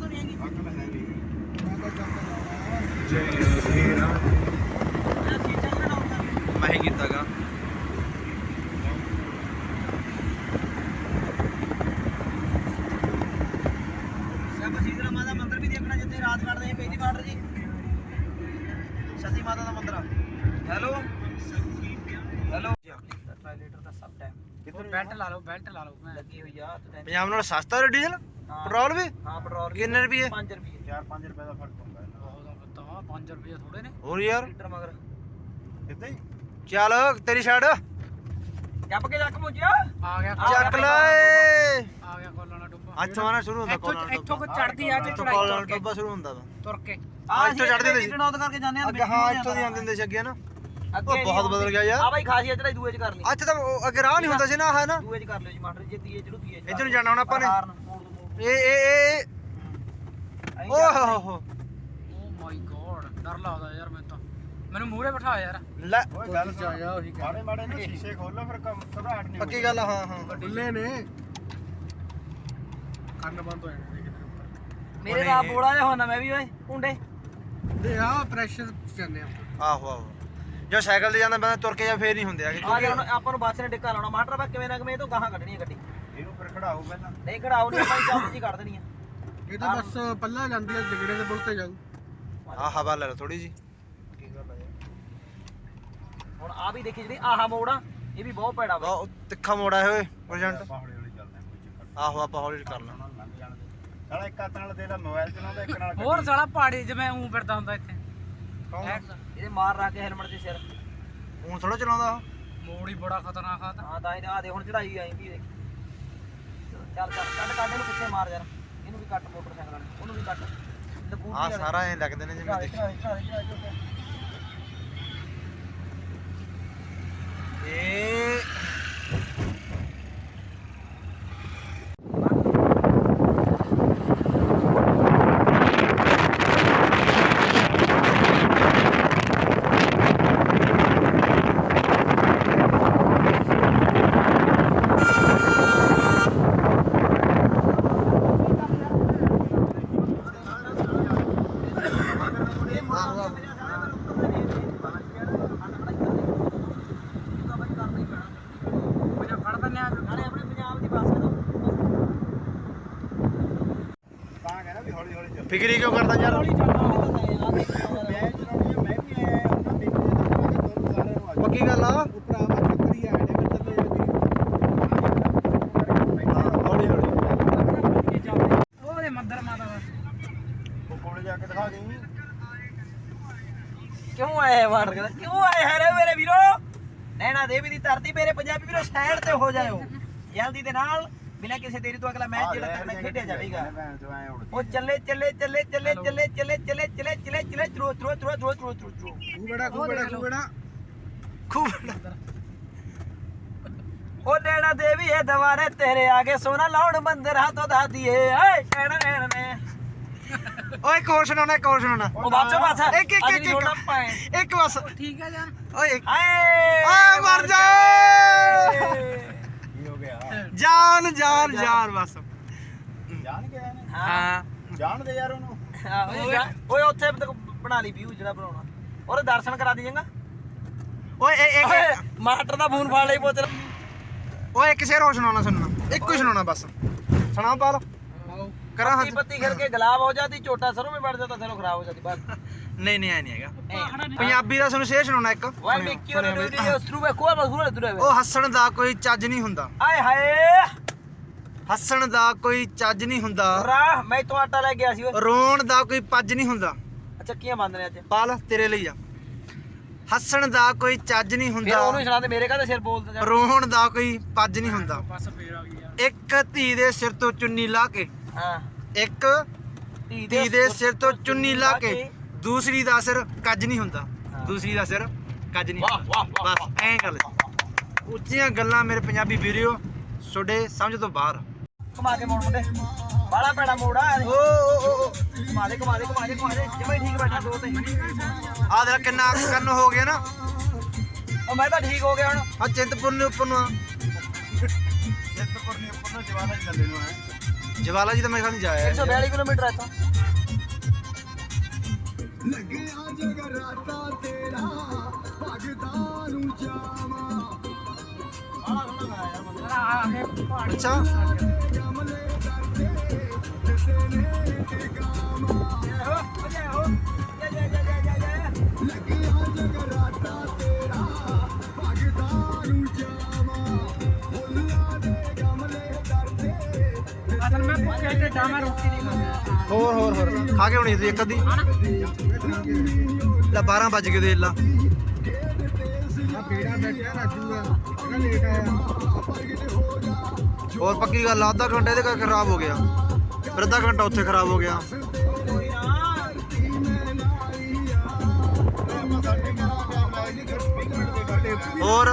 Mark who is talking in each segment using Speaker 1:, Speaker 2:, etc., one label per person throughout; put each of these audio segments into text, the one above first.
Speaker 1: ਤਾਂ ਨਹੀਂ ਹੈਗੀ।
Speaker 2: ਅਕਲ ਹੈ ਨਹੀਂ।
Speaker 3: ਮੈਂ ਤਾਂ ਚੱਕ ਜਾਣਾ
Speaker 2: ਜੈ ਹੀਰਾ
Speaker 1: ਮੈਂ ਸੀਟਾਂ ਲਈ
Speaker 4: ਮੈਂ ਹੀ ਕੀਤਾਗਾ।
Speaker 1: ਸਭ ਸੀਧਰਾ ਮਾਤਾ ਮੰਦਿਰ ਵੀ ਦੇਖਣਾ ਜਿੱਥੇ ਰਾਤ ਕੱਟਦੇ ਸੀ ਪਹਿਲੀ ਬਾਰਡਰ ਜੀ। ਸਤੀ ਮਾਤਾ ਦਾ ਮੰਦਿਰ ਹੈਲੋ? ਹੈਲੋ? ਟਾਇਲੇਟਰ ਦਾ ਸਭ ਟਾਈਮ ਬੈਲਟ ਲਾ ਲਓ ਬੈਲਟ ਲਾ ਲਓ। ਲੱਗੀ ਹੋਈ ਆ
Speaker 4: ਪੰਜਾਬ ਨਾਲ ਸਸਤਾ ਡੀਜ਼ਲ ਪੈਟਰੋਲ ਵੀ?
Speaker 1: ਹਾਂ ਪੈਟਰੋਲ
Speaker 4: ਕਿੰਨੇ ਰੁਪਏ?
Speaker 1: 5 ਰੁਪਏ।
Speaker 2: 4-5 ਰੁਪਏ ਦਾ ਫ਼ਰਕ ਹੁੰਦਾ ਇਹਨਾਂ
Speaker 1: 5 ਰੁਪਏ ਥੋੜੇ ਨੇ।
Speaker 4: ਹੋਰ ਯਾਰ।
Speaker 1: ਲੀਟਰ ਮਗਰ।
Speaker 2: ਕਿੱਦਾਂ ਹੀ
Speaker 4: ਚੱਲ ਤੇਰੀ ਛੱਡ।
Speaker 1: ਚੱਪ ਕੇ ਚੱਕ ਮੁੰਜਿਆ ਆ ਗਿਆ
Speaker 4: ਚੱਕ ਲੈ।
Speaker 1: ਆ ਗਿਆ ਕੋਲਣਾ ਡੁੱਬਾ।
Speaker 4: ਅੱਜ ਤੋਂ ਸ਼ੁਰੂ ਹੁੰਦਾ
Speaker 1: ਇੱਥੋਂ
Speaker 4: ਕੋਲਾਂ
Speaker 1: ਇੱਥੋਂ ਕੋ ਚੜਦੀ ਆ ਤੇ ਚੜਾਈ
Speaker 4: ਕੋਲਾਂ
Speaker 1: ਤੁਰ ਕੇ।
Speaker 4: ਟੋਬਾ ਸ਼ੁਰੂ ਹੁੰਦਾ ਵਾ।
Speaker 1: ਤੁਰ ਕੇ।
Speaker 4: ਆ ਇੱਥੋਂ ਚੜ੍ਹਦੇ ਹੁੰਦੇ ਸੀ।
Speaker 1: ਨੌਤ ਕਰਕੇ ਜਾਂਦੇ ਆ
Speaker 4: ਅੱਗੇ ਹਾਂ ਇੱਥੋਂ ਦੀ ਆਉਂਦੇ ਹੁੰਦੇ ਸੀ ਅੱਗੇ ਨਾ। ਉਹ ਬਹੁਤ ਬਦਲ ਗਿਆ ਯਾਰ।
Speaker 1: ਆ ਬਾਈ ਖਾਸੀਅਤ ਜਿਹੜਾ ਦੂਏ ਚ ਕਰ ਲਈ
Speaker 4: ਅੱਜ ਤਾਂ ਅੱਗੇ ਰਾਹ ਨਹੀਂ ਹੁੰਦਾ ਸੀ ਨਾ ਆਹ ਨਾ।
Speaker 1: ਦੂਏ ਚ ਕਰ ਲਿਓ ਜੀ ਮਾਟਰ ਜੇ ਤੀਏ ਚੜੂ ਤੀਏ
Speaker 4: ਇੱਧਰ ਨੂੰ ਜਾਣਾ ਹੁਣ ਆਪਾਂ ਨੇ। ਇਹ ਇਹ ਇਹ। ਓਹ ਹੋ। ਹੋ
Speaker 5: ਓ ਮਾਈ ਗੋਡ ਡਰ ਲੱਗਦਾ ਯਾਰ ਮੈਨੂੰ ਤਾਂ। ਮੈਨੂੰ ਮੂਹਰੇ ਬਿਠਾ ਯਾਰ।
Speaker 4: ਲੈ।
Speaker 2: ਓਏ ਗੱਲ
Speaker 3: ਜਾ ਜਾ ਉਹੀ ਗੱਲ
Speaker 2: ਮਾੜੇ ਮਾੜੇ ਨਾ ਸ਼ੀਸ਼ੇ ਖੋਲੋ ਫਿਰ ਕੰਮ ਘਬਰਾਹਟ ਨਹੀਂ
Speaker 4: ਪੱਕੀ ਗੱਲ ਹਾਂ ਹਾਂ।
Speaker 3: ਖੁੱਲੇ ਨੇ। ਕੰਨ ਬੰਦ ਹੋ ਜਾਣੇ
Speaker 1: ਮੇਰੇ ਦਾ ਬੋੜਾ ਜਿਹਾ ਹੋਣਾ ਮੈਂ ਵੀ ਓਏ ਕੁੰਡੇ।
Speaker 3: ਦੇ ਆ ਪ੍ਰੈਸ਼ਰ ਆ
Speaker 4: ਆਹੋ ਆਹੋ। ਜੋ ਸਾਈਕਲ ਤੇ ਜਾਂਦਾ ਬੰਦਾ ਤੁਰ ਕੇ ਜਾਂ ਫੇਰ ਨਹੀਂ ਹੁੰਦੇ
Speaker 1: ਆ ਹੁਣ ਆਪਾਂ ਨੂੰ ਬੱਸ ਨੇ ਡਿੱਕਾ ਲਾਉਣਾ। ਮਾਟਰ ਬਾ ਕਿਵੇਂ ਨਾ ਕਿਵੇਂ ਇਹ ਤੋਂ ਗਾਹਾਂ ਕੱਢਣੀ ਹੈ ਗੱਡੀ।
Speaker 2: ਖੜਾਓ ਪਹਿਲਾਂ।
Speaker 1: ਨਹੀਂ ਖੜਾਓ ਨਹੀਂ ਆਪਾਂ ਜੰਪ ਜੀ ਕੱਢ ਦੇਣੀ ਆ।
Speaker 3: ਇਹ ਤਾਂ ਬਸ ਪੱਲਾ ਜਾਂਦੀ ਆ ਜਗੜੇ ਦੇ ਬੁੱਲ ਤੇ ਜਾਊ।
Speaker 4: ਆ ਹਵਾ ਲੈ ਲਓ ਥੋੜੀ ਜੀ
Speaker 1: ਹੁਣ ਆ ਵੀ ਦੇਖੀ ਜਿਹੜੀ ਆਹਾ ਮੋੜ ਆ ਇਹ ਵੀ ਬਹੁਤ ਭੈੜਾ ਵਾ।
Speaker 4: ਬਹੁਤ ਤਿੱਖਾ ਮੋੜ ਆਇਆ ਓਏ ਪ੍ਰਜੈਂਟ
Speaker 2: ਆਪਾਂ ਹੌਲੀ ਹੌਲੀ ਚੱਲਦੇ ਹਾਂ ਕੋਈ ਚੱਕਰ ਨੀ।
Speaker 4: ਆਹੋ ਆਪਾਂ ਹੌਲੀ ਕਰ ਲਾਂ
Speaker 2: ਉਹਨਾਂ ਨੂੰ ਲੰਘ ਜਾਣ ਦੇ। ਸਾਲਾ ਇੱਕ ਹੱਥ ਨਾਲ ਦੇ ਲਾ ਮੋਬਾਈਲ ਚਲਾਉਂਦਾ ਇੱਕ ਨਾਲ
Speaker 5: ਹੋਰ ਸਾਲਾ ਪਹਾੜੀ ਜਿਵੇਂ ਉਂ ਫਿਰਦਾ ਹੁੰਦਾ ਇੱਥੇ।
Speaker 1: ਇਹਦੇ ਮਾਰ ਰਾ ਕੇ ਹੈਲਮਟ ਦੇ ਸਿਰ।
Speaker 4: ਹੁਣ ਥੋੜਾ ਚਲਾਉਂਦਾ ਉਹ।
Speaker 5: ਮੋੜ ਹੀ ਬੜਾ ਖਤਰਨਾਕ ਆ। ਤਾਂ
Speaker 1: ਹਾਂ ਤਾਂ ਇਹ ਆ ਦੇ ਹੁਣ ਚੜਾਈ ਆਈ ਵੀ ਦੇਖ ਚੱਲ ਚੱਲ ਕੱਢ ਕੱਢ ਇਹਨੂੰ ਪਿੱਛੇ ਮਾਰ ਯਾਰ। ਇਹਨੂੰ ਵੀ ਕੱਟ ਮੋਟਰਸਾਈਕਲ ਵਾਲੇ ਉਹਨੂੰ ਵੀ ਕੱਟ। ਲਗੂਟੀ
Speaker 4: ਆਹ ਸਾਰਾ ਐ ਲੱਗਦੇ ਨੇ ਜਿਵੇਂ ਦੇਖ। ਇਹ
Speaker 1: ਫੜ ਦਿੰਨੇ ਆ ਨਾਲੇ ਆਪਣੇ ਪੰਜਾਬ ਦੀ ਬੱਸ ਹੈ
Speaker 2: ਤਾਂ ਕਹਿੰਦਾ ਵੀ ਹੌਲੀ ਹੌਲੀ ਚੱਲ
Speaker 4: ਫਿਕਰੀ ਕਿਉਂ ਕਰਦਾ ਯਾਰ
Speaker 2: ਮੈਂ ਚਲਾਉਣੀ ਆ ਮੈਂ ਵੀ ਆਇਆ ਉਹਨਾਂ ਬਿੰਦ ਦੇ ਤੱਕ ਮੈਂ ਦੋਨੋਂ ਸਾਰਿਆਂ ਨੂੰ ਆ
Speaker 4: ਪੱਕੀ ਗੱਲ ਆ
Speaker 3: ਉੱਪਰ ਆਵਾ ਚੱਕਰ ਹੀ ਆਏ ਨੇ ਮੈਂ ਚੱਲੇ ਜਾਂਦੀ
Speaker 4: ਹੌਲੀ ਹੌਲੀ
Speaker 5: ਉਹਦੇ ਮੰਦਰ ਮਾਤਾ ਦਾ
Speaker 2: ਉਹ ਕੋਲੇ ਜਾ ਕੇ ਦਿਖਾ ਗਈ
Speaker 1: ਕਿਉਂ ਆਏ ਮਾਰ ਕੇ ਕਿਉਂ ਆਏ ਹੈ ਮੇਰੇ ਵੀਰੋ? ਨੈਣਾ ਦੇਵੀ ਦੀ ਧਰਤੀ ਮੇਰੇ ਪੰਜਾਬੀ ਵੀਰੋ ਸਾਈਡ ਤੇ ਹੋ ਜਾਇਓ। ਜਲਦੀ ਦੇ ਨਾਲ। ਬਿਨਾਂ ਕਿਸੇ ਦੇਰੀ ਤੋਂ ਅਗਲਾ ਮੈਚ ਜਿਹੜਾ ਤੱਕ ਖੇਡਿਆ ਜਾਵੇਗਾ। ਉਹ ਚੱਲੇ ਚੱਲੇ ਚੱਲੇ ਚੱਲੇ ਚੱਲੇ ਚੱਲੇ ਚੱਲੇ ਚੱਲੇ ਚੱਲੇ ਚੱਲੇ ਚਰੋ ਚਰੋ ਚਰੋ ਚਰੋ ਚਰੋ ਚਰੋ ਚਰੋ
Speaker 3: ਖੂ ਬੜਾ ਖੂ ਬੜਾ ਖੂ ਬੜਾ
Speaker 4: ਖੂਬ
Speaker 1: ਉਹ ਨੈਣਾ ਦੇਵੀ ਇਹ ਦਵਾਰੇ ਤੇਰੇ ਆਗੇ ਸੋਨਾ ਲਾਉਣ ਮੰਦਰ ਹੱਥੋਂ ਦਾ ਦੀਏ। ਏ ਨੈਣਾ ਨੈਣਾ ਨੇ।
Speaker 4: ਓਏ ਇੱਕ ਹੋਰ ਸੁਣਾਉਣਾ ਇੱਕ ਹੋਰ ਸੁਣਾਉਣਾ।
Speaker 1: ਉਹ ਬਾਚੋ ਬਾਚਾ
Speaker 4: ਇੱਕ ਇੱਕ ਇੱਕ ਇੱਕ। ਇੱਕ ਬਸ।
Speaker 5: ਠੀਕ ਆ ਜਾਂ
Speaker 4: ਓਏ ਇੱਕ।
Speaker 1: ਆਏ
Speaker 4: ਆ ਮਰ ਜਾ।
Speaker 2: ਹੋ
Speaker 4: ਜਾਨ ਜਾਨ ਜਾਨ। ਬਸ।
Speaker 2: ਜਾਣ ਗਿਆ
Speaker 4: ਹਾਂ।
Speaker 2: ਜਾਣ ਦੇ ਯਾਰ ਉਹਨੂੰ।
Speaker 1: ਓਏ। ਓਏ ਉੱਥੇ ਤੱਕ ਬਣਾ ਲਈ ਵੀਊ ਜਿਹੜਾ ਬਣਾਉਣਾ। ਔਰ ਦਰਸ਼ਨ ਕਰਾ ਦੀਏਗਾ
Speaker 4: ਓਏ ਇਹ ਇੱਕ
Speaker 1: ਮਾਸਟਰ ਦਾ ਫੋਨ ਫੜ ਲਈ ਪੁੱਤ।
Speaker 4: ਓਏ ਇੱਕ ਸ਼ੇਰ ਹੋਰ ਸੁਣਾਉਣਾ ਸੁਣਨਾ। ਇੱਕੋ ਹੀ ਸੁਣਾਉਣਾ ਬਸ। ਸੁਣਾ ਪਾਲ। ਕਰਾਂ ਹਾਂ
Speaker 1: ਪੱਤੀ ਕਰਕੇ ਗੁਲਾਬ ਹੋ ਜਾਂਦੀ ਝੋਟਾ ਸਰੋਂ ਵਿੱਚ ਵੜ ਜਾਂਦਾ ਸਰੋਂ ਖਰਾਬ ਹੋ ਜਾਂਦੀ ਬਸ।
Speaker 4: ਨਹੀਂ ਨਹੀਂ ਐ ਨਹੀਂ ਹੈਗਾ। ਪੰਜਾਬੀ ਦਾ ਤੁਹਾਨੂੰ ਸ਼ੇਰ ਸੁਣਾਉਣਾ ਇੱਕ। ਉਹ ਹੱਸਣ ਦਾ ਕੋਈ ਚੱਜ ਨਹੀਂ ਹੁੰਦਾ।
Speaker 1: ਆਏ ਹਾਏ।
Speaker 4: ਹੱਸਣ ਦਾ ਕੋਈ ਚੱਜ ਨਹੀਂ ਹੁੰਦਾ।
Speaker 1: ਮੈਂ ਤੋਂ ਆਟਾ ਲੈ ਗਿਆ ਸੀ ਓਏ।
Speaker 4: ਰੋਣ ਦਾ ਕੋਈ ਪੱਜ ਨਹੀਂ ਹੁੰਦਾ।
Speaker 1: ਚੱਕੀਆਂ ਬੰਦ ਨੇ ਅੱਜ?
Speaker 4: ਪਾਲ ਤੇਰੇ ਲਈ ਆ। ਹੱਸਣ ਦਾ ਕੋਈ ਚੱਜ ਨਹੀਂ ਹੁੰਦਾ।
Speaker 1: ਉਹਨੂੰ ਸੁਣਾ ਦੇ ਮੇਰੇ ਕਾਹਦਾ ਸਿਰ ਬੋਲਦਾ
Speaker 4: ਰੋਣ ਦਾ ਕੋਈ ਪੱਜ ਨਹੀਂ ਹੁੰਦਾ। ਇੱਕ ਧੀ ਦੇ ਸਿਰ ਤੋਂ ਚੁੰਨੀ ਲਾ ਕੇ।
Speaker 1: ਹਾਂ।
Speaker 4: ਇੱਕ ਧੀ ਦੇ ਸਿਰ ਤੋਂ ਚੁੰਨੀ ਲਾ ਕੇ। ਦੂਸਰੀ ਦਾ ਸਿਰ ਕੱਜ ਨਹੀਂ ਹੁੰਦਾ। ਦੂਸਰੀ ਦਾ ਸਿਰ ਕੱਜ ਨਹੀਂ ਹੁੰਦਾ। ਬਸ ਐਂ ਗੱਲ। ਉੱਚੀਆਂ ਗੱਲਾਂ ਮੇਰੇ ਪੰਜਾਬੀ ਵੀਰਿਓ ਛੋਡੇ ਸਮਝ ਤੋਂ ਬਾਹਰ।
Speaker 1: ਕਮਾ ਕੇ ਮੋੜ ਮੁੰਡੇ। ਬਾਲਾ ਪੈੜਾ ਮੋੜਾ
Speaker 4: ਓ ਓ ਓ
Speaker 1: ਕਮਾ ਦੇ ਕਮਾ ਦੇ ਕਮਾ ਦੇ ਕਮਾ ਦੇ। ਜਿਵੇਂ ਠੀਕ ਬੈਠਾ ਦੋ ਤੇ।
Speaker 4: ਆ ਦੇਖ ਕਿੰਨਾ ਕੰਨ ਹੋ ਗਿਆ ਨਾ।
Speaker 1: ਉਹ ਮੈਂ ਤਾਂ ਠੀਕ ਹੋ ਗਿਆ ਹੁਣ।
Speaker 4: ਆ ਚਿੰਤਪੁਰ ਨੇ ਉੱਪਰ ਨੂੰ
Speaker 2: ਚਿੰਤਪੁਰ ਨੇ ਉੱਪਰ ਨੂੰ ਜਵਾਲਾ ਜੀ ਦਾ ਨੂੰ ਆਇਆ
Speaker 4: ਜਵਾਲਾ ਜੀ ਤਾਂ ਮੇਰੇ ਖਿਆਲ ਨਹੀਂ ਜਾਇਆ
Speaker 1: 142 ਕਿਲੋਮੀਟਰ ਹੈ ਤਾਂ
Speaker 2: ਲੱਗਿਆ ਜਗਰਾਤਾ ਤੇਰਾ ਭਗਤਾਂ ਨੂੰ ਜਾਵਾਂ
Speaker 1: ਆਹ ਸੁਣਾ ਗਾ ਯਾਰ ਬੰਦਾ
Speaker 5: ਆ ਕੇ ਪਹਾੜੀ
Speaker 4: ਅੱਛਾ
Speaker 2: ਕਮਲੇ ਕਰਦੇ ਕਿਸੇ ਨੇ
Speaker 1: ਹੋ
Speaker 4: ਹੋਰ ਹੋਰ ਹੋਰ। ਖਾ ਕੇ ਹੋਣੀ ਸੀ ਇੱਕ ਅੱਧੀ? ਲੈ 12 ਵੱਜ ਗਏ ਦੇ ਲਾ। ਹੋਰ ਪੱਕੀ ਗੱਲ ਆ, ਅੱਧਾ ਘੰਟਾ ਇਹਦੇ ਕਰਕੇ ਖਰਾਬ ਹੋ ਗਿਆ। ਫਿਰ ਅੱਧਾ ਘੰਟਾ ਉੱਥੇ ਖਰਾਬ ਹੋ ਗਿਆ। ਹੋਰ?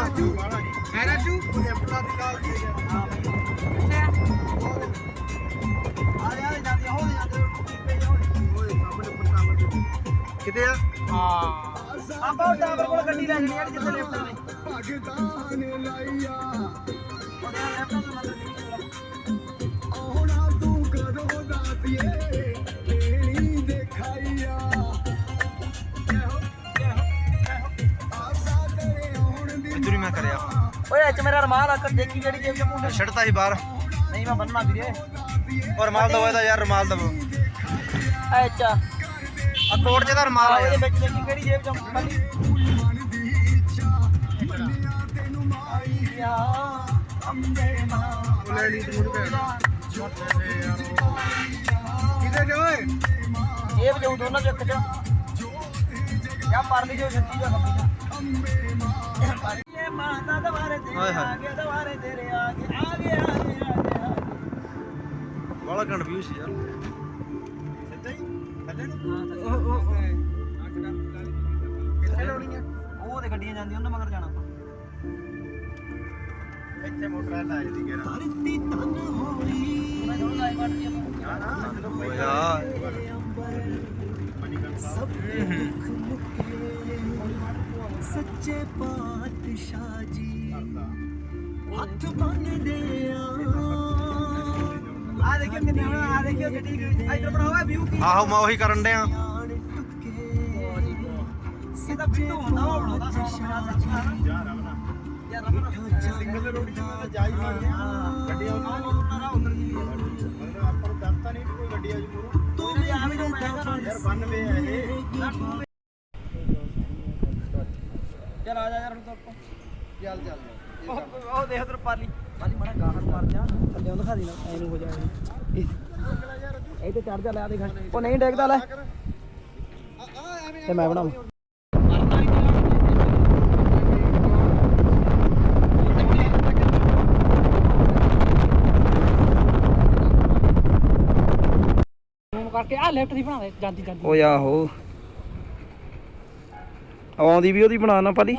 Speaker 3: ਹੈ ਰਾਜੂ।
Speaker 1: ਆ
Speaker 4: ਕਿਤੇ ਆ?
Speaker 5: ਹਾਂ।
Speaker 1: ਆਪਾਂ ਟਾਵਰ ਕੋਲ ਗੱਡੀ ਲੈ ਜਾਣੀ ਯਾਰ ਜਿੱਥੇ ਲੈਫਟ ਨੇ।
Speaker 2: ਭਗਤਾਂ ਨੇ ਲਾਈਆ
Speaker 1: ਉਹਦੇ ਲੈਫਟ ਤੋਂ ਮਤਲਬ
Speaker 2: ਆਉਣਾ ਤੂੰ ਕਦੋਂ ਦੇਖਾਈਆ ਆਸਾ ਤੇਰੇ ਆਉਣ ਦੀ
Speaker 4: ਇੱਧਰ ਮੈਂ ਕਰਿਆ
Speaker 1: ਓਏ ਅੱਜ ਮੇਰਾ ਰਮਾਲ ਆ ਦੇਖੀ ਜਿਹੜੀ ਜੇਬ ਚ ਮੁੰਡੇ
Speaker 4: ਛੱਡਤਾ ਸੀ ਬਾਹਰ।
Speaker 1: ਨਹੀਂ ਮੈਂ ਬੰਨਣਾ ਵੀਰੇ।
Speaker 4: ਔਰ ਰਮਾਲ ਦਵਾ ਇਹਦਾ ਯਾਰ ਰਮਾਲ ਦਵੋ
Speaker 1: ਅੱਛਾ
Speaker 4: ਆ ਕੋਟ ਚ ਦਾ ਰਮਾਲ ਆ
Speaker 1: ਇਹਦੇ ਵਿੱਚ ਦੇਖੀ ਕਿਹੜੀ ਜੇਬ ਚ ਖਾਲੀ
Speaker 2: ਮਨ ਦੀ ਇੱਛਾ ਮੰਨਿਆ ਤੈਨੂੰ ਮਾਈਆ ਅੰਬੇ ਮਾਂ
Speaker 3: ਉਹ ਲੈ ਲਈ ਦੂਰ ਭੈਣ ਕਿਤੇ ਜਾ ਓਏ?
Speaker 1: ਜੇਬ ਚ ਦੋਨਾਂ ਚ ਇੱਕ ਚ। ਜਾਂ ਪਰਲੀ ਜੋ ਛੱਤੀ ਜੋ ਚ ਇਹ ਮਾਤਾ ਦਵਾਰੇ ਤੇਰੇ। ਆ ਗਏ ਦਵਾਰੇ ਤੇਰੇ ਆ ਗਏ ਆ ਗਏ ਆ ਗਏ ਆ ਗਏ ਆ ਗਏ
Speaker 4: ਬੜਾ ਕਨਫਿਊਜ਼ ਯਾਰ।
Speaker 2: ਕਿੱਥੇ ਲਾਉਣੀ ਆ
Speaker 1: ਉਹ ਤੇ ਗੱਡੀਆਂ ਜਾਂਦੀਆਂ ਉਹਨਾਂ ਮਗਰ ਜਾਣਾ
Speaker 2: ਇੱਥੇ ਮੋਟਰ ਲਾ ਜੀ ਦੀ ਗੇਰਾ ਧਰਤੀ ਤਨ ਹੋਈ
Speaker 1: ਮੈਂ ਜਦੋਂ ਲਾਈ ਕੱਢਦੀ ਆਪਾਂ
Speaker 2: ਨਾ ਨਾ ਜਦੋਂ ਸਭ ਦੁੱਖ ਮੁਕੇ ਸੱਚੇ ਪਾਤਸ਼ਾਹ ਜੀ, ਹੱਥ ਬੰਨਦੇ ਆ।
Speaker 1: ਆ ਦੇਖਿਓ ਕਿੰਨੇ ਹੁਣ ਆ ਦੇਖਿਓ ਗੱਡੀ ਇਧਰ ਬਣਾਓ ਵਿਊ ਕੀ
Speaker 4: ਆਹੋ ਮੈਂ ਉਹੀ ਕਰਨ ਡਿਆ।
Speaker 1: ਇਹਦਾ ਬਿੱਟੂ ਹੁੰਦਾ ਉਹ ਬਣਾਉਂਦਾ ਮੇਰਾ
Speaker 2: ਜਾ ਰਵਨਾ
Speaker 1: ਯਾਰ ਰੱਬ
Speaker 2: ਸਿੰਗਲ ਰੋਡ ਤੇ ਜਾ ਹੀ ਸਕਦੇ ਆ। ਗੱਡੀ ਆਉਂਦੀ
Speaker 1: ਨਾ ਉਧਰ ਜੀ
Speaker 2: ਮਤਲਬ ਆਪਾਂ ਨੂੰ ਦੱਸਤਾ ਨਹੀਂ ਕੋਈ ਗੱਡੀ ਆ ਜੂ
Speaker 1: ਤੂੰ ਵੀ ਆ ਵੀ ਜੋ ਮੈਂ
Speaker 2: ਯਾਰ 92 ਆ ਇਹ।
Speaker 1: ਚੱਲ ਆ ਜਾ ਯਾਰ ਹੁਣ ਤੋਂ
Speaker 2: ਚੱਲ ਚੱਲ।
Speaker 1: ਉਹ ਉਹ ਦੇਖ ਉਧਰ ਪਾਲੀ। ਪਾਲੀ ਮੜਾ ਗਾਹਰ ਮਾਰ ਜਾ ਥੱਲੇ ਦਿਖਾ ਦੀ ਨਾ ਐ ਨੂੰ ਹੋ ਜਾਏ ਇਹ ਤੇ ਚੜ ਜਾ ਲੈ ਆ ਦੇਖ। ਉਹ ਨਹੀਂ ਡੇਗਦਾ ਲੈ। ਤੇ ਮੈਂ
Speaker 5: ਕਰਕੇ ਆ ਲੈਫਟ ਦੀ ਬਣਾ ਦੇ ਜਾਂਦੀ ਜਾਂਦੀ।
Speaker 1: ਓਏ ਆਹੋ। ਆਉਂਦੀ ਵੀ ਉਹਦੀ ਬਣਾ ਨਾ ਪਾਲੀ।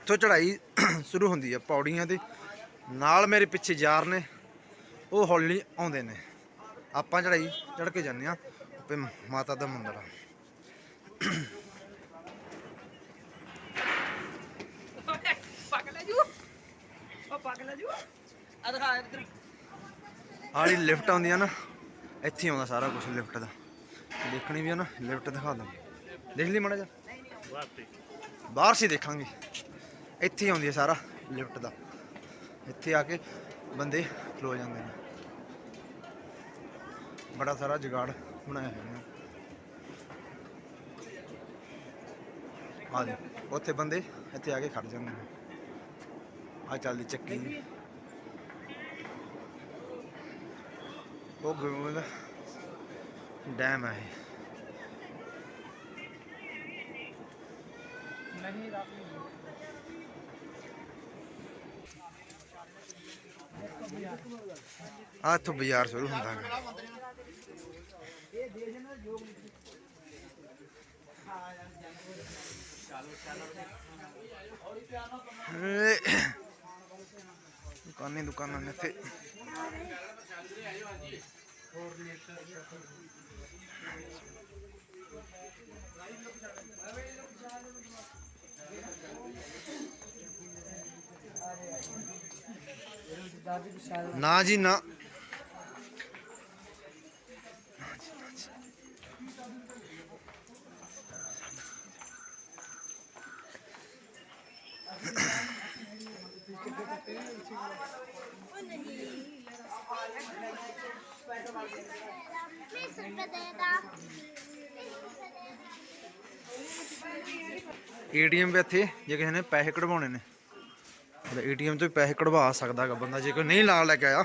Speaker 4: ਇੱਥੋਂ ਚੜਾਈ ਸ਼ੁਰੂ ਹੁੰਦੀ ਆ ਪੌੜੀਆਂ ਤੇ ਨਾਲ ਮੇਰੇ ਪਿੱਛੇ ਯਾਰ ਨੇ, ਉਹ ਹੌਲੀ ਆਉਂਦੇ ਨੇ। ਆਪਾਂ ਚੜ੍ਹਾਈ ਚੜ੍ਹ ਕੇ ਜਾਂਦੇ ਆ ਤੇ ਮਾਤਾ ਦਾ ਮੰਦਿਰ ਆ। ਆਲੀ ਲਿਫਟ ਆਉਂਦੀ ਆ ਨਾ, ਇੱਥੇ ਆਉਂਦਾ ਸਾਰਾ ਕੁਝ ਲਿਫਟ ਦਾ। ਦੇਖਣੀ ਵੀ ਆ ਨਾ, ਲਿਫਟ ਦਿਖਾ ਦਾਂ ਦੇਖ ਲਈ ਮੜਾ ਜਾ ਬਾਹਰ ਸੀ ਦੇਖਾਂਗੇ। ਇੱਥੇ ਆਉਂਦੀ ਆ ਸਾਰਾ ਲਿਫਟ ਦਾ। ਇੱਥੇ ਆ ਕੇ ਬੰਦੇ ਖਲੋ ਜਾਂਦੇ ਨੇ। ਬੜਾ ਸਾਰਾ ਜੁਗਾੜ ਬਣਾਇਆ ਹੋਇਆ ਨੇ ਆ ਦੇ ਉੱਥੇ ਬੰਦੇ ਇੱਥੇ ਆ ਕੇ ਖੜ ਜਾਂਦੇ ਨੇ। ਆ ਚੱਲਦੀ ਚੱਕੀ। ਉਹ ਗੋਬਿੰਦ ਡੈਮ ਹੈ ਇਹ।
Speaker 5: ਨਹੀਂ ਰਾਤ ਨੂੰ
Speaker 4: ਆ ਇੱਥੋਂ ਬਾਜ਼ਾਰ ਸ਼ੁਰੂ ਹੁੰਦਾ ਹੈ ਏ, ਦੁਕਾਨਾਂ ਹੀ ਦੁਕਾਨਾਂ ਨੇ ਇੱਥੇ ਨਾ ਜੀ ਨਾ
Speaker 6: बीस
Speaker 4: ਏਟੀਐਮ ਵੀ ਇੱਥੇ, ਜੇ ਕਿਸੇ ਨੇ ਪੈਸੇ ਕਢਵਾਉਣੇ ਨੇ। ਮਤਲਬ ਏਟੀਐਮ ਤੋਂ ਪੈਸੇ ਕਢਵਾ ਸਕਦਾ ਸਕਦਾਗਾ ਬੰਦਾ, ਜੇ ਕੋਈ ਨਹੀਂ ਲਾ ਲੈ ਕੇ ਆਇਆ।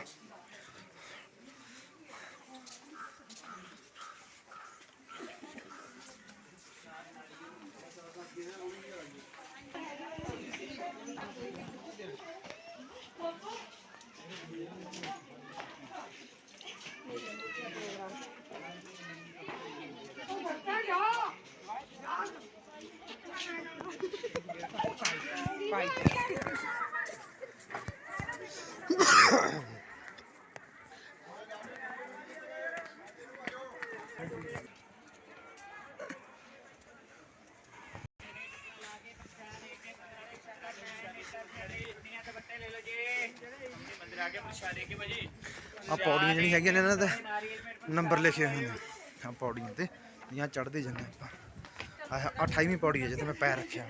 Speaker 4: ਆ ਪੌੜੀਆਂ ਜਿਹੜੀਆਂ ਹੈਗੀਆਂ ਨੇ ਇਹਨਾਂ ਤੇ ਨੰਬਰ ਲਿਖੇ ਹੋਏ ਨੇ। ਆ ਪੌੜੀਆਂ ਤੇ ਜਾਂ ਚੜਦੇ ਜਾਂਦੇ ਆਪਾਂ। ਆ 28ਵੀਂ ਪੌੜੀ ਹੈ ਜਿੱਥੇ ਮੈਂ ਪੈਰ ਰੱਖਿਆ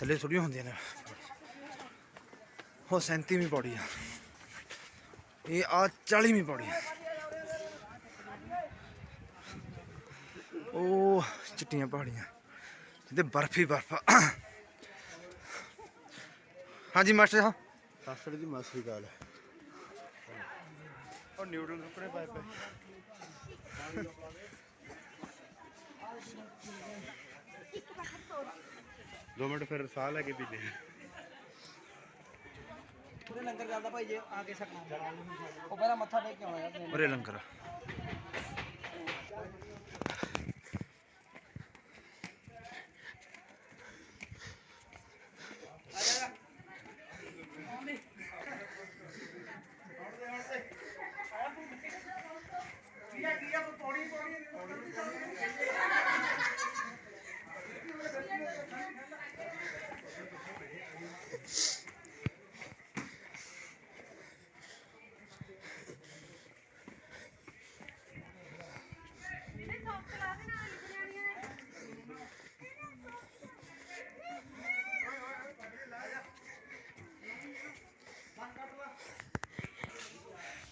Speaker 4: ਥੱਲੇ ਥੋੜੀਆਂ ਹੁੰਦੀਆਂ ਨੇ। ਉਹ 37ਵੀਂ ਪੌੜੀ ਆ। ਇਹ ਆ 40ਵੀਂ ਪੌੜੀ ਆ। ਉਹ ਚਿੱਟੀਆਂ ਪਹਾੜੀਆਂ ਬਰਫ਼ ਹੀ ਬਰਫ ਹਾਂਜੀ, ਮਾਸਟਰ ਸਾਹਿਬ।
Speaker 2: ਸਾਸੜ ਦੀ ਮਾਸਰੀ ਗਾਲ ਉਹ ਨਿਊਡਲ ਰੁਕਣੇ ਪਾਏ ਪਏ। ਦੋ ਮਿੰਟ ਫਿਰ ਸਾਹ ਲੈ ਕੇ ਪੀਲੇ
Speaker 1: ਪੂਰੇ ਲੰਗਰ ਚੱਲਦਾ ਭਾਈ ਜੇ ਆ ਕੇ ਸਕਣਾ ਉਹ ਪਹਿਲਾਂ ਮੱਥਾ ਟੇਕ ਕੇ ਆਉਣਾ ਯਾਰ।
Speaker 4: ਉਰੇ ਲੰਗਰ।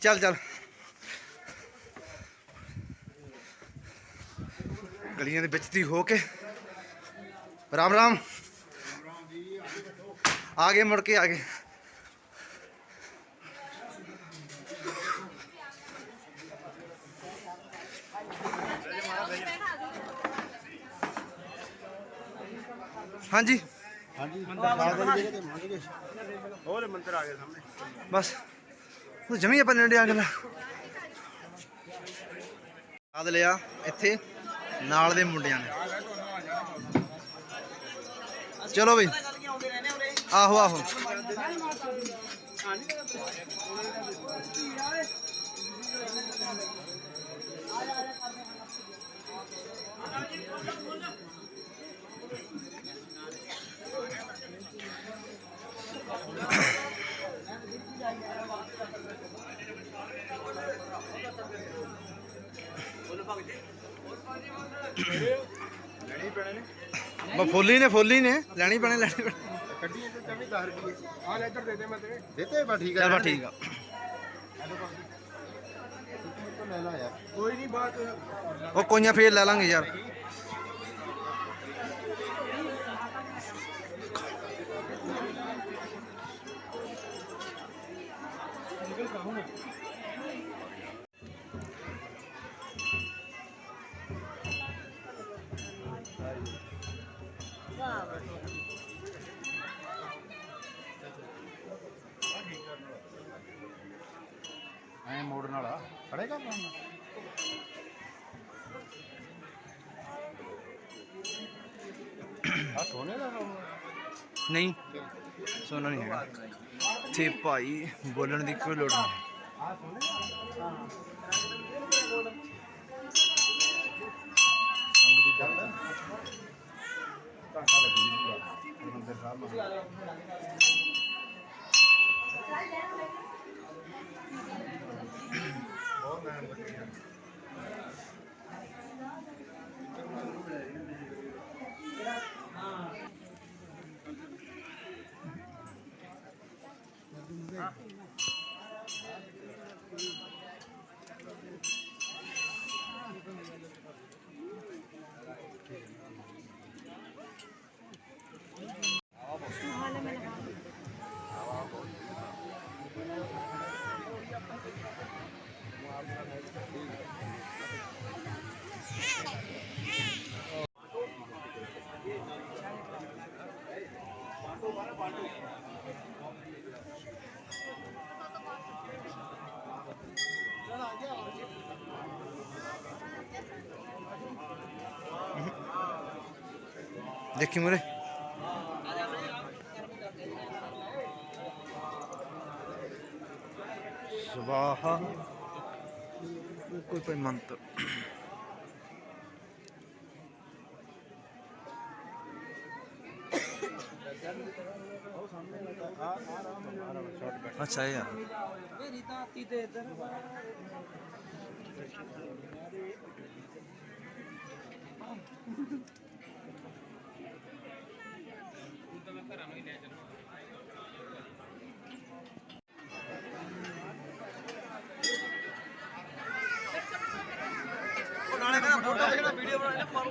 Speaker 4: ਚੱਲ ਚੱਲ। ਗਲੀਆਂ ਦੇ ਵਿੱਚ ਦੀ ਹੋ ਕੇ। ਰਾਮ ਰਾਮ। ਆ ਗਏ ਮੁੜ ਕੇ ਆ ਗਏ। ਹਾਂਜੀ।
Speaker 2: ਹਾਂਜੀ। ਹੋਰ ਮੰਦਰ ਆ ਗਏ ਸਾਹਮਣੇ।
Speaker 4: ਬਸ। ਉਹ ਜਮੀ ਆਪਾਂ ਨੇੜੇ ਆ ਗਲਾ ਆਦ ਲਿਆ ਇੱਥੇ ਨਾਲ ਦੇ ਮੁੰਡਿਆਂ ਨੇ। ਚਲੋ ਬਈ।
Speaker 1: ਆਹੋ ਆਹੋ। ਉਰੇ
Speaker 4: ਆਹੋ ਆਹੋ ਬਾ ਫੁੱਲੀ ਨੇ ਫੁੱਲੀ ਨੇ। ਲੈਣੀ ਪੈਣੇ ਲੈਣੀ ਪੈਣੇ।
Speaker 3: ਕੱਢੀ ਤੇ ਚਵੀ 10 ਰੁਪਏ ਆ ਲੈ ਇੱਧਰ ਦੇ ਦੇ ਮੈਂ ਤੇਰੇ
Speaker 2: ਦੇਤੇ ਬਾ ਠੀਕ ਹੈ
Speaker 4: ਚੱਲ ਬਾ ਠੀਕ ਆ।
Speaker 2: ਲੈ ਲਾ ਯਾਰ
Speaker 3: ਕੋਈ ਨਹੀਂ ਬਾਤ
Speaker 4: ਉਹ ਕੋਈਆਂ ਫੇਰ ਲੈ ਲਾਂਗੇ ਯਾਰ।
Speaker 2: ਮੋੜਨ ਵਾਲਾ ਖੜੇਗਾ ਕੰਮ ਆ ਸੋਨੇ ਦਾ
Speaker 4: ਨਹੀਂ ਸੋਨਾ ਨਹੀਂ ਹੈਗਾ। ਤੇ ਭਾਈ ਬੋਲਣ ਦੀ ਕੋਈ ਲੋੜ ਨਹੀਂ।
Speaker 2: ਲੱਗੀ ਪੂਰਾ ਮੰਦਰ ਸਾਹਿਬ Ah.
Speaker 4: ਦੇਖੀ ਮੁਰੇ ਸਵਾਹਾ। ਕੋਈ ਕੋਈ ਮੰਤਰ ਅੱਛਾ ਇਹ
Speaker 1: ਮੇਰੀ ਧਾਤੀ ਤੇ ਇੱਧਰ ਉਹ ਨਾਲੇ ਕਹਿੰਦਾ ਫੋਟੋ ਦੇਖਣਾ ਵੀਡੀਓ ਬਣਾਉਣਾ ਮਾਰੋ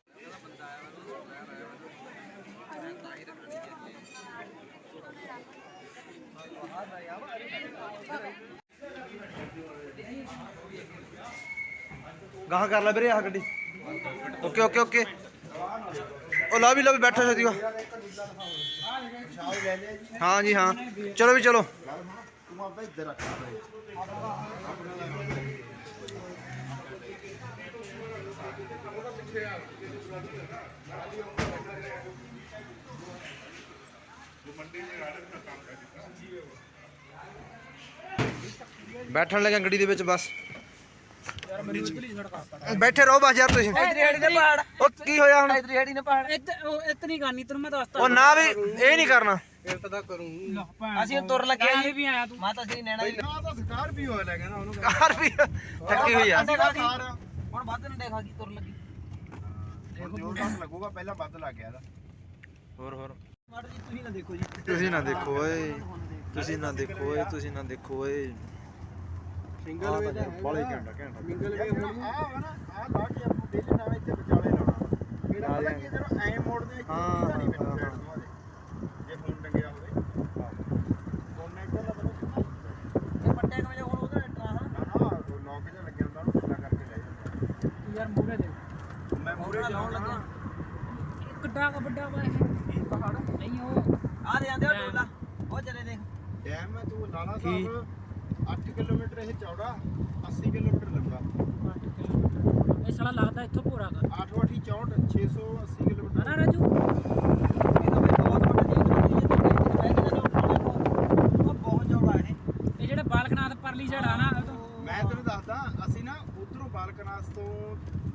Speaker 4: ਗਾਹਾਂ ਕਰ ਲੈ ਵੀਰੇ ਆਹ ਗੱਡੀ। Okay okay okay. ਉਹ ਲਾ ਵੀ ਲਾ ਵੀ, ਬੈਠਾ ਛੇਤੀ ਵਾ ਹਾਂ ਜੀ, ਹਾਂ। ਚਲੋ ਵੀ, ਚਲੋ।
Speaker 2: ਤੂੰ ਆਪਦਾ ਇੱਧਰ ਰੱਖ
Speaker 4: ਬੈਠਣ ਲੱਗਾ ਗੱਡੀ ਦੇ ਵਿੱਚ, ਬਸ। ਬੈਠੇ ਰਹੋ ਬਸ ਯਾਰ ਤੁਸੀਂ।
Speaker 1: ਇਧਰ ਹੈੜੀ ਨੇ ਪਹਾੜ।
Speaker 4: ਉਹ ਕੀ ਹੋਇਆ ਹੁਣ?
Speaker 1: ਇਧਰ ਹੈੜੀ ਨੇ
Speaker 5: ਉਹ ਇਤਨੀ ਕਰਨੀ ਤੈਨੂੰ ਮੈਂ ਦੱਸਤਾ।
Speaker 4: ਉਹ ਨਾ ਵੀ ਇਹ ਨਹੀਂ ਕਰਨਾ।
Speaker 1: ਅਸੀਂ ਤੁਰ ਲੱਗੇ
Speaker 5: ਐਂ
Speaker 1: ਜੀ।
Speaker 5: ਵੀ ਆਇਆ ਤੂੰ।
Speaker 1: ਮਾਤਾ ਸ੍ਰੀ ਨੈਣਾ ਜੀ
Speaker 2: ਨਾ ਤਾਂ ਸਕਾਰਪੀਓ ਲੈ ਕਹਿੰਦਾ ਉਹਨੂੰ।
Speaker 4: ਕਾਰ ਵੀ ਥੱਕੀ ਹੋਈ ਆ।
Speaker 1: ਅਸੀਂ ਖਾ ਗਈ ਹੁਣ ਵੱਧ ਨੇ ਦੇਖਾ ਕੀ ਤੁਰ ਲੱਗੀ।
Speaker 2: ਹੁਣ ਜੋਰ ਤਾਂ ਲੱਗੂਗਾ ਪਹਿਲਾਂ ਵੱਧ ਲੱਗ ਗਿਆ ਇਹਦਾ।
Speaker 4: ਹੋਰ ਹੋਰ।
Speaker 1: ਮਾੜਾ ਜੀ ਤੁਸੀਂ ਨਾ ਦੇਖੋ ਜੀ।
Speaker 4: ਤੁਸੀਂ ਨਾ ਦੇਖੋ ਓਏ। ਤੁਸੀਂ ਨਾ ਦੇਖੋ ਓਏ। ਤੁਸੀਂ ਨਾ ਦੇਖੋ ਓਏ।
Speaker 2: ਸਿੰਗਲ ਵੇ ਦਾ
Speaker 4: ਬਾਲੇ ਘੰਟਾ ਘੰਟਾ।
Speaker 2: ਸਿੰਗਲ ਵੇ ਹੁਣ। ਆ ਨਾ ਆ ਲਾ ਕੇ ਆਪਾਂ ਡੇਲੀ ਨਾਲ ਇੱਥੇ ਵਿਚਾਲੇ ਲਾਉਣਾ ਇਹਦਾ ਪਤਾ ਕੀ ਜਦੋਂ ਐ ਮੋੜਦੇ ਆ
Speaker 4: ਹਾਂ,
Speaker 2: ਨਹੀਂ ਮੈਨੂੰ ਸਾਈਡ ਤੋਂ ਜੇ ਫੋਨ ਟੰਗਿਆ ਹੋਵੇ। ਫੋਨ ਨੇ ਪਤਾ ਕਿੰਨਾ
Speaker 1: ਇਹ ਪੱਟੇ ਕਮੇ ਹੁਣ ਉਹਦਾ ਟਰਾ ਹਾਂ
Speaker 2: ਨਾ ਉਹ ਲੌਕ ਜਿਹਾ ਲੱਗਿਆ ਹੁੰਦਾ ਉਹਨੂੰ ਖੁੱਲਾ ਕਰਕੇ ਲੈ ਜਾਂਦਾ।
Speaker 5: ਤੂੰ ਯਾਰ ਮੂਰੇ ਦੇ
Speaker 2: ਮੈਂ ਮੂਰੇ ਜਾਉਣ
Speaker 5: ਇਹ ਕਿੱਡਾ ਕ ਵੱਡਾ ਵਾ ਇਹ।
Speaker 2: ਪਹਾੜ।
Speaker 5: ਨਹੀਂ ਉਹ
Speaker 1: ਆ ਦੇ ਆਂਦੇ ਟੋਲਾ ਉਹ ਚਲੇ ਦੇਖ।
Speaker 2: ਡੈਮ ਤੂੰ ਲਾਲਾ
Speaker 4: ਕੀ?
Speaker 2: ਸਾਹਿਬ। 8 ਕਿਲੋਮੀਟਰ ਇਹ ਚੌੜਾ 80 ਕਿਲੋਮੀਟਰ ਲੰਬਾ।
Speaker 5: ਅੱਠ ਕਿਲੋਮੀਟਰ। ਇਹ ਸਾਲਾ ਲੱਗਦਾ ਇੱਥੋਂ ਭੋਰਾ ਕਰ
Speaker 2: 8 8 64 680 ਕਿਲੋਮੀਟਰ।
Speaker 5: ਹਨਾ ਰਾਜੂ।
Speaker 1: ਇਹ ਤਾਂ ਬਹੁਤ ਵੱਡਾ ਜੀ ਇਹ ਤੇ ਬਹਿ ਕੇ ਜਦੋਂ ਉੱਠਣਾ ਉਹ ਬਹੁਤ ਚੌੜਾ ਇਹ
Speaker 5: ਇਹ ਜਿਹੜੇ ਬਾਲਕਨਾਥ ਪਰਲੀ ਆ ਨਾ
Speaker 2: ਮੈਂ ਤੈਨੂੰ ਦੱਸਦਾ ਅਸੀਂ ਨਾ ਉਧਰੋਂ ਬਾਲਕਨਾਸ ਤੋਂ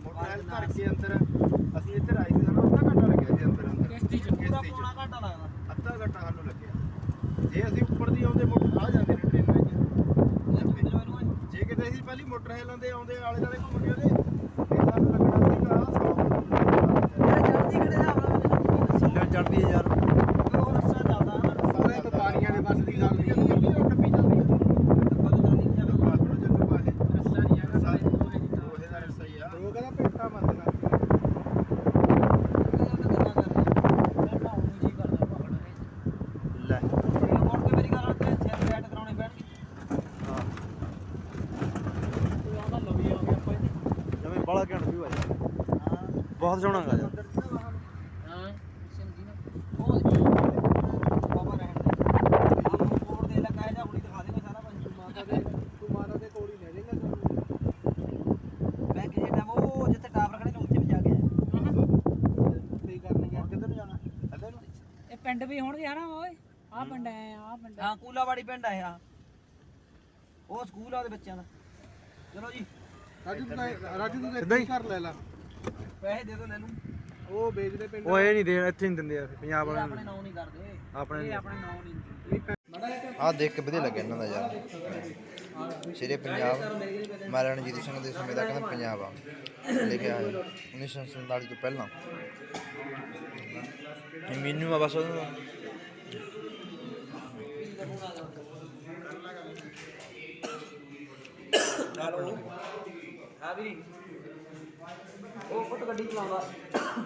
Speaker 2: ਮੋਟਰਸਾਈਕਲ ਧਰ ਕੇ ਅੰਦਰ ਅਸੀਂ ਇੱਧਰ ਆਏ ਸੀ ਸਾਨੂੰ ਅੱਧਾ ਘੰਟਾ ਲੱਗਿਆ ਸੀ ਅੰਦਰ ਅੰਦਰ।
Speaker 5: ਕਿਸ਼ਤੀ ਚ।
Speaker 1: ਪੂਰਾ ਪੌਣਾ ਘੰਟਾ ਲੱਗਦਾ
Speaker 2: ਅੱਧਾ ਘੰਟਾ ਸਾਨੂੰ ਲੱਗਿਆ ਜੇ ਅਸੀਂ ਉੱਪਰ ਦੀ ਆਉਂਦੇ ਮੋਟਰ ਆ ਜਾਂਦੇ ਨੇ ਟ੍ਰੇਨਾਂ 'ਚ
Speaker 1: ਇਹ ਤੂੰ ਕਿਧਰ ਇਹਨੂੰ
Speaker 2: ਜੇ ਕਿਤੇ ਅਸੀਂ ਪਹਿਲੀ ਦੇ ਆਉਂਦੇ ਆਲੇ ਦੁਆਲੇ ਘੁੰਮ ਕੇ ਉਹਦੇ ਫਿਰ ਸਾਨੂੰ ਲੱਗਣਾ ਸੀਗਾ 100
Speaker 1: ਚੜਦੀ ਕਿਹੜੇ ਹਿਸਾਬ ਨਾਲ ਮੈਨੂੰ ਦੱਸੋ
Speaker 4: ਲੈ ਚੜਦੀ ਹੈ ਯਾਰ
Speaker 1: ਉਹ ਰਸਤਾ ਚੱਲਦਾ ਹੈ ਨਾ
Speaker 2: ਸਾਰੇ ਵਪਾਰੀਆਂ ਦੇ ਬੱਸ ਦੀ ਗੱਲ ਨਹੀਂ ਉਹ ਟੱਪੀ ਜਾਂਦੀ ਹੈ
Speaker 1: ਪਤਾ ਨਹੀਂ ਚੱਲਦਾ
Speaker 2: ਬਾਸ ਨੂੰ ਚੱਲੂਗਾ ਇਹ
Speaker 5: ਰਸਤਾ ਨਹੀਂ ਹੈਗਾ ਸਾਰੇ ਦੋਵੇਂ ਦੀ ਤਾਂ
Speaker 2: ਉਹਦੇ ਦਾ ਰਸਤਾ ਹੀ ਆ ਉਹ ਕਹਿੰਦਾ ਭੇਟਾ ਮੰਨਣਾ
Speaker 4: ਲੈ ਜਮੇ ਬਾਲਾ ਘੰਟ ਵੀ ਹੋਇਆ ਬਹੁਤ ਸੋਹਣਾ ਗਾ ਯਾਰ।
Speaker 5: ਹਾਂ ਸਿੰਧੀ ਨਾ
Speaker 2: ਮਾਤਾ ਦੇ ਤੂੰ ਮਾਤਾ ਦੇ ਕੋਲ ਹੀ ਲੈ ਜਾਏਗਾ ਕੀ ਕਰਨੀ ਹੈ ਕਿੱਧਰ ਨੂੰ ਜਾਣਾ ਹਲੇ
Speaker 5: ਪਿੰਡ ਵੀ ਹੋਣਗੇ ਹਨਾ ਓਏ ਆ ਪਿੰਡ ਹੈ ਆ ਪਿੰਡ
Speaker 1: ਹਾਂ ਕੂਲਾਵਾੜੀ ਪਿੰਡ ਆ ਇਹ ਆ ਉਹ ਸਕੂਲ ਆ ਉਹਦੇ ਬੱਚਿਆਂ ਦਾ। ਚਲੋ ਜੀ।
Speaker 3: ਰਾਜੂ ਤੂੰ ਰਾਜੂ ਤੂੰ? ਘਰ ਲੈ ਲਾ।
Speaker 1: ਪੈਸੇ ਦੇ ਦੋ ਲੈ ਲੂੰ
Speaker 3: ਉਹ ਵੇਚਦੇ ਪਿੰਡ
Speaker 4: ਉਹ ਇਹ ਨਹੀਂ ਦੇਣ ਇੱਥੇ ਨਹੀਂ ਦਿੰਦੇ ਯਾਰ ਪੰਜਾਬ
Speaker 1: ਇਹ
Speaker 4: ਵਾਲਿਆਂ
Speaker 1: ਆਪਣੇ ਨਾਂ। ਨਹੀਂ ਕਰਦੇ।
Speaker 4: ਨੂੰ ਆਪਣੇ
Speaker 5: ਇਹ ਆਪਣੇ ਨਾਂ ਨਹੀਂ
Speaker 4: ਆਹ ਦੇਖ ਕੇ ਵਧੀਆ ਲੱਗਿਆ ਇਹਨਾਂ ਦਾ ਯਾਰ। ਸ਼ੇਰੇ ਪੰਜਾਬ ਮਹਾਰਾਣਾ ਰਣਜੀਤ ਸਿੰਘ ਦੇ ਸਮੇਂ ਦਾ ਕਹਿੰਦਾ ਪੰਜਾਬ ਆ। ਲਿਖਿਆ ਹੈ 1947 ਤੋਂ ਪਹਿਲਾਂ। ਇਹ ਮੈਨੂੰ ਆ ਬਸ ਉਹਨੂੰ
Speaker 1: ਹੈਲੋ। ਹਾਂ ਵੀ ਉਹ ਪੁੱਤ ਗੱਡੀ ਚਲਾਉਂਦਾ